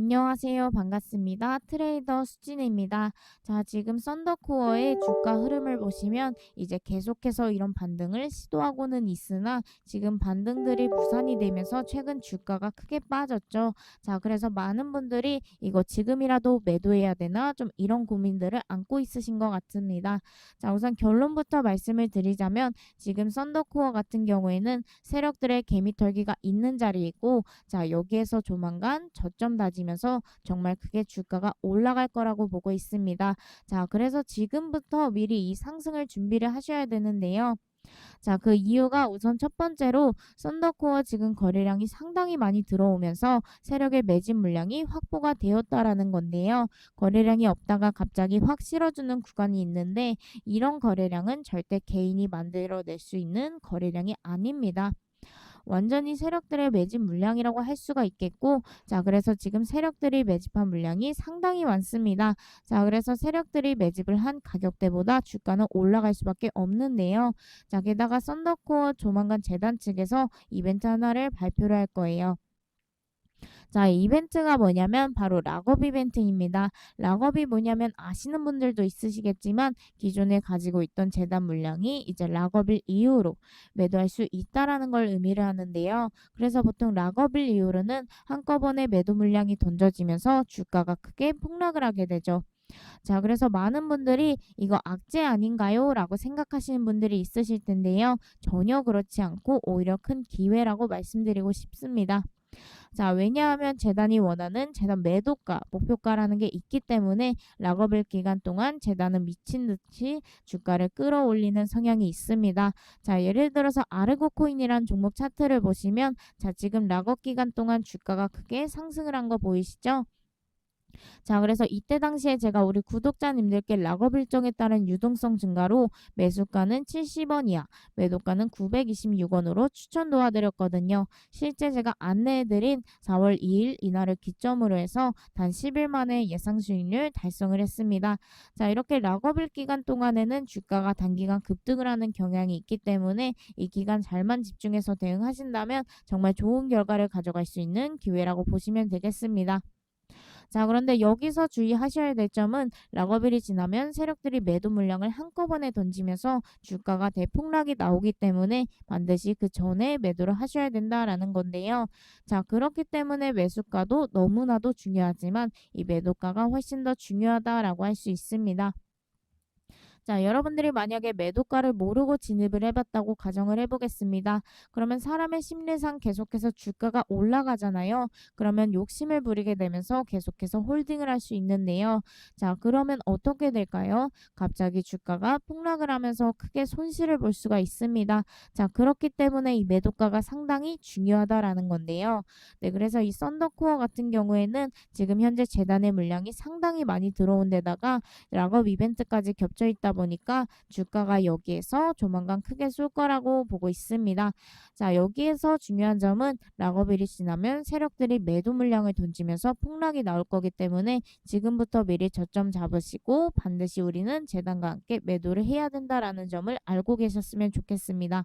안녕하세요. 반갑습니다. 트레이더 수진입니다. 자, 지금 썬더코어의 주가 흐름을 보시면 이제 계속해서 이런 반등을 시도하고는 있으나 지금 반등들이 무산이 되면서 최근 주가가 크게 빠졌죠. 자, 그래서 많은 분들이 이거 지금이라도 매도해야 되나 좀 이런 고민들을 안고 있으신 것 같습니다. 자, 우선 결론부터 말씀을 드리자면 지금 썬더코어 같은 경우에는 세력들의 개미털기가 있는 자리이고 자, 여기에서 조만간 저점 다짐 면서 정말 크게 주가가 올라갈 거라고 보고 있습니다. 자, 그래서 지금부터 미리 이 상승을 준비를 하셔야 되는데요. 자, 그 이유가 우선 첫 번째로 썬더코어 지금 거래량이 상당히 많이 들어오면서 세력의 매집 물량이 확보가 되었다라는 건데요. 거래량이 없다가 갑자기 확 실어주는 구간이 있는데 이런 거래량은 절대 개인이 만들어낼 수 있는 거래량이 아닙니다. 완전히 세력들의 매집 물량이라고 할 수가 있겠고 자 그래서 지금 세력들이 매집한 물량이 상당히 많습니다. 자 그래서 세력들이 매집을 한 가격대보다 주가는 올라갈 수밖에 없는데요. 자 게다가 썬더코어 조만간 재단 측에서 이벤트 하나를 발표를 할 거예요. 자, 이벤트가 뭐냐면 바로 락업 이벤트입니다. 락업이 뭐냐면 아시는 분들도 있으시겠지만 기존에 가지고 있던 재단 물량이 이제 락업일 이후로 매도할 수 있다라는 걸 의미를 하는데요. 그래서 보통 락업일 이후로는 한꺼번에 매도 물량이 던져지면서 주가가 크게 폭락을 하게 되죠. 자, 그래서 많은 분들이 이거 악재 아닌가요? 라고 생각하시는 분들이 있으실 텐데요. 전혀 그렇지 않고 오히려 큰 기회라고 말씀드리고 싶습니다. 자, 왜냐하면 재단이 원하는 재단 매도가, 목표가라는 게 있기 때문에 락업일 기간 동안 재단은 미친 듯이 주가를 끌어올리는 성향이 있습니다. 자, 예를 들어서 아르고 코인이란 종목 차트를 보시면 자, 지금 락업 기간 동안 주가가 크게 상승을 한 거 보이시죠? 자, 그래서 이때 당시에 제가 우리 구독자님들께 락업 일정에 따른 유동성 증가로 매수가는 70원 이하, 매도가는 926원으로 추천 도와드렸거든요. 실제 제가 안내해드린 4월 2일 이날을 기점으로 해서 단 10일 만에 예상 수익률 달성을 했습니다. 자, 이렇게 락업일 기간 동안에는 주가가 단기간 급등을 하는 경향이 있기 때문에 이 기간 잘만 집중해서 대응하신다면 정말 좋은 결과를 가져갈 수 있는 기회라고 보시면 되겠습니다. 자, 그런데 여기서 주의하셔야 될 점은 락업일이 지나면 세력들이 매도 물량을 한꺼번에 던지면서 주가가 대폭락이 나오기 때문에 반드시 그 전에 매도를 하셔야 된다라는 건데요. 자, 그렇기 때문에 매수가도 너무나도 중요하지만 이 매도가가 훨씬 더 중요하다라고 할 수 있습니다. 자, 여러분들이 만약에 매도가를 모르고 진입을 해봤다고 가정을 해보겠습니다. 그러면 사람의 심리상 계속해서 주가가 올라가잖아요. 그러면 욕심을 부리게 되면서 계속해서 홀딩을 할 수 있는데요. 자, 그러면 어떻게 될까요? 갑자기 주가가 폭락을 하면서 크게 손실을 볼 수가 있습니다. 자, 그렇기 때문에 이 매도가가 상당히 중요하다라는 건데요. 네, 그래서 이 썬더코어 같은 경우에는 지금 현재 재단의 물량이 상당히 많이 들어온 데다가 락업 이벤트까지 겹쳐 있다 보니까 주가가 여기에서 조만간 크게 쏠 거라고 보고 있습니다. 자, 여기에서 중요한 점은 락업일이 지나면 세력들이 매도 물량을 던지면서 폭락이 나올 거기 때문에 지금부터 미리 저점 잡으시고 반드시 우리는 재단과 함께 매도를 해야 된다라는 점을 알고 계셨으면 좋겠습니다.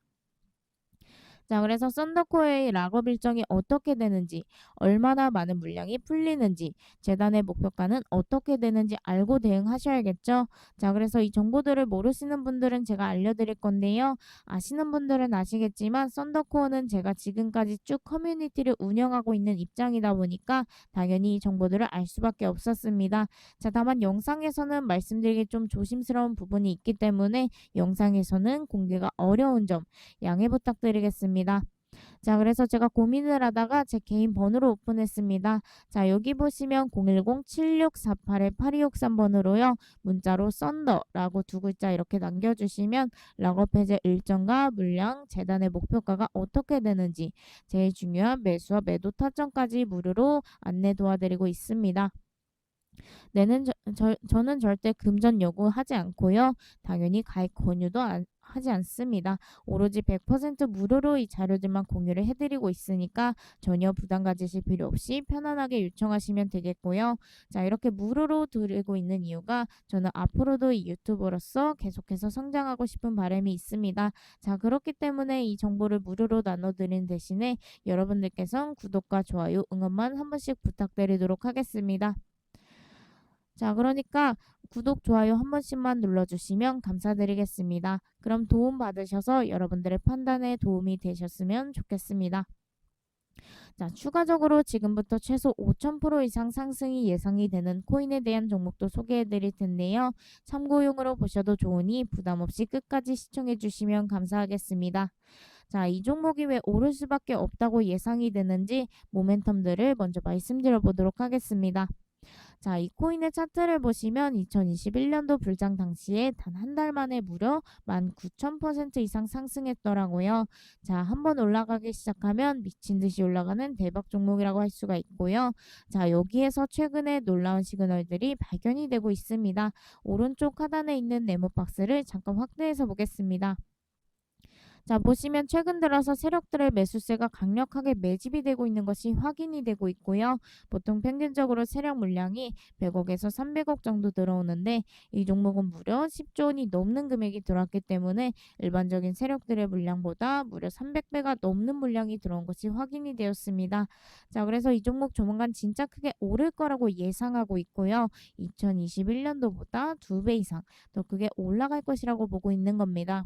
자, 그래서 썬더코어의 락업 일정이 어떻게 되는지, 얼마나 많은 물량이 풀리는지, 재단의 목표가는 어떻게 되는지 알고 대응하셔야겠죠. 자, 그래서 이 정보들을 모르시는 분들은 제가 알려드릴 건데요. 아시는 분들은 아시겠지만 썬더코어는 제가 지금까지 쭉 커뮤니티를 운영하고 있는 입장이다 보니까 당연히 이 정보들을 알 수밖에 없었습니다. 자, 다만 영상에서는 말씀드리기 좀 조심스러운 부분이 있기 때문에 영상에서는 공개가 어려운 점 양해 부탁드리겠습니다. 있습니다. 자, 그래서 제가 고민을 하다가 제 개인 번호로 오픈했습니다. 자, 여기 보시면 010-7648-8263번으로요. 문자로 썬더라고 두 글자 이렇게 남겨주시면 락업 해제 일정과 물량, 재단의 목표가가 어떻게 되는지 제일 중요한 매수와 매도 타점까지 무료로 안내 도와드리고 있습니다. 내는 저, 저, 저는 절대 금전 요구하지 않고요. 당연히 가입 권유도 안, 하지 않습니다. 오로지 100% 무료로 이 자료들만 공유를 해드리고 있으니까 전혀 부담 가지실 필요 없이 편안하게 요청하시면 되겠고요. 자, 이렇게 무료로 드리고 있는 이유가 저는 앞으로도 이 유튜버로서 계속해서 성장하고 싶은 바람이 있습니다. 자, 그렇기 때문에 이 정보를 무료로 나눠드리는 대신에 여러분들께서 구독과 좋아요, 응원만 한 번씩 부탁드리도록 하겠습니다. 자, 그러니까 구독, 좋아요 한 번씩만 눌러주시면 감사드리겠습니다. 그럼 도움 받으셔서 여러분들의 판단에 도움이 되셨으면 좋겠습니다. 자, 추가적으로 지금부터 최소 5,000% 이상 상승이 예상이 되는 코인에 대한 종목도 소개해 드릴 텐데요. 참고용으로 보셔도 좋으니 부담 없이 끝까지 시청해 주시면 감사하겠습니다. 자, 이 종목이 왜 오를 수밖에 없다고 예상이 되는지 모멘텀들을 먼저 말씀드려 보도록 하겠습니다. 자, 이 코인의 차트를 보시면 2021년도 불장 당시에 단 한 달 만에 무려 19,000% 이상 상승했더라고요. 자, 한번 올라가기 시작하면 미친 듯이 올라가는 대박 종목이라고 할 수가 있고요. 자, 여기에서 최근에 놀라운 시그널들이 발견이 되고 있습니다. 오른쪽 하단에 있는 네모 박스를 잠깐 확대해서 보겠습니다. 자, 보시면 최근 들어서 세력들의 매수세가 강력하게 매집이 되고 있는 것이 확인이 되고 있고요. 보통 평균적으로 세력 물량이 100억에서 300억 정도 들어오는데 이 종목은 무려 10조 원이 넘는 금액이 들어왔기 때문에 일반적인 세력들의 물량보다 무려 300배가 넘는 물량이 들어온 것이 확인이 되었습니다. 자, 그래서 이 종목 조만간 진짜 크게 오를 거라고 예상하고 있고요. 2021년도보다 2배 이상 더 크게 올라갈 것이라고 보고 있는 겁니다.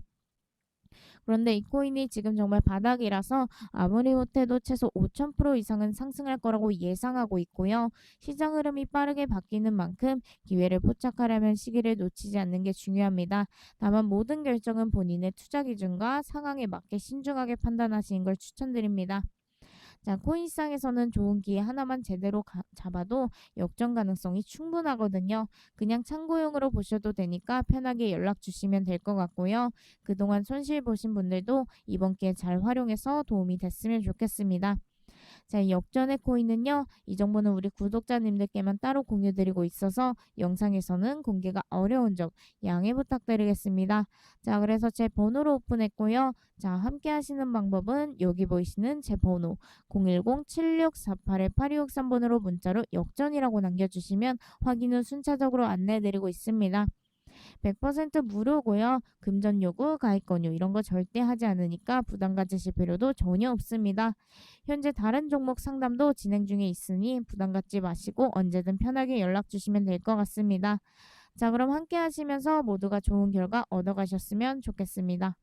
그런데 이 코인이 지금 정말 바닥이라서 아무리 못해도 최소 5,000% 이상은 상승할 거라고 예상하고 있고요. 시장 흐름이 빠르게 바뀌는 만큼 기회를 포착하려면 시기를 놓치지 않는 게 중요합니다. 다만 모든 결정은 본인의 투자 기준과 상황에 맞게 신중하게 판단하시는 걸 추천드립니다. 자, 코인시장에서는 좋은 기회 하나만 제대로 가, 잡아도 역전 가능성이 충분하거든요. 그냥 참고용으로 보셔도 되니까 편하게 연락 주시면 될 것 같고요. 그동안 손실 보신 분들도 이번 기회 잘 활용해서 도움이 됐으면 좋겠습니다. 자, 이 역전의 코인은요. 이 정보는 우리 구독자님들께만 따로 공유드리고 있어서 영상에서는 공개가 어려운 점 양해 부탁드리겠습니다. 자, 그래서 제 번호로 오픈했고요. 자, 함께 하시는 방법은 여기 보이시는 제 번호 010-7648-8263번으로 문자로 역전이라고 남겨주시면 확인 후 순차적으로 안내해드리고 있습니다. 100% 무료고요. 금전 요구, 가입 권유 이런 거 절대 하지 않으니까 부담 가지실 필요도 전혀 없습니다. 현재 다른 종목 상담도 진행 중에 있으니 부담 갖지 마시고 언제든 편하게 연락 주시면 될 것 같습니다. 자, 그럼 함께 하시면서 모두가 좋은 결과 얻어가셨으면 좋겠습니다.